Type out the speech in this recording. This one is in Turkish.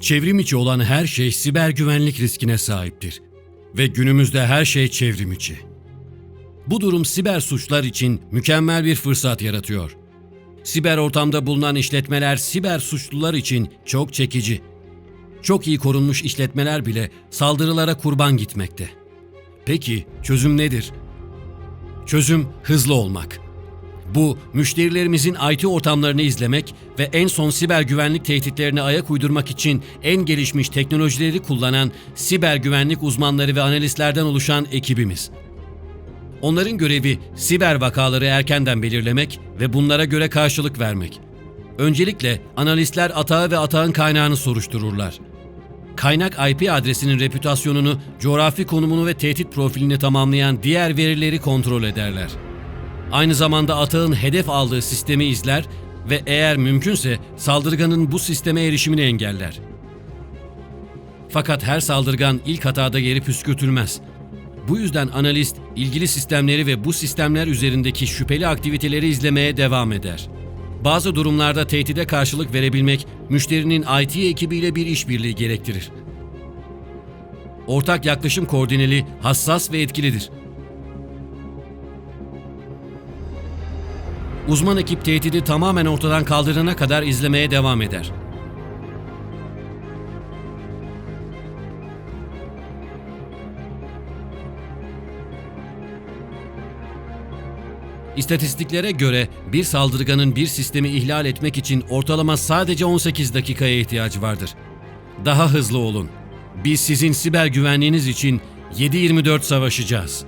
Çevrim içi olan her şey siber güvenlik riskine sahiptir. Ve günümüzde her şey çevrim içi. Bu durum siber suçlar için mükemmel bir fırsat yaratıyor. Siber ortamda bulunan işletmeler siber suçlular için çok çekici. Çok iyi korunmuş işletmeler bile saldırılara kurban gitmekte. Peki çözüm nedir? Çözüm hızlı olmak. Bu, müşterilerimizin IT ortamlarını izlemek ve en son siber güvenlik tehditlerine ayak uydurmak için en gelişmiş teknolojileri kullanan siber güvenlik uzmanları ve analistlerden oluşan ekibimiz. Onların görevi siber vakaları erkenden belirlemek ve bunlara göre karşılık vermek. Öncelikle analistler atağı ve atağın kaynağını soruştururlar. Kaynak IP adresinin reputasyonunu, coğrafi konumunu ve tehdit profilini tamamlayan diğer verileri kontrol ederler. Aynı zamanda atağın hedef aldığı sistemi izler ve eğer mümkünse saldırganın bu sisteme erişimini engeller. Fakat her saldırgan ilk hatada yeri püskürtülmez. Bu yüzden analist ilgili sistemleri ve bu sistemler üzerindeki şüpheli aktiviteleri izlemeye devam eder. Bazı durumlarda tehdide karşılık verebilmek müşterinin IT ekibiyle bir işbirliği gerektirir. Ortak yaklaşım koordineli, hassas ve etkilidir. Uzman ekip tehdidi tamamen ortadan kaldırana kadar izlemeye devam eder. İstatistiklere göre bir saldırganın bir sistemi ihlal etmek için ortalama sadece 18 dakikaya ihtiyacı vardır. Daha hızlı olun. Biz sizin siber güvenliğiniz için 7/24 savaşacağız.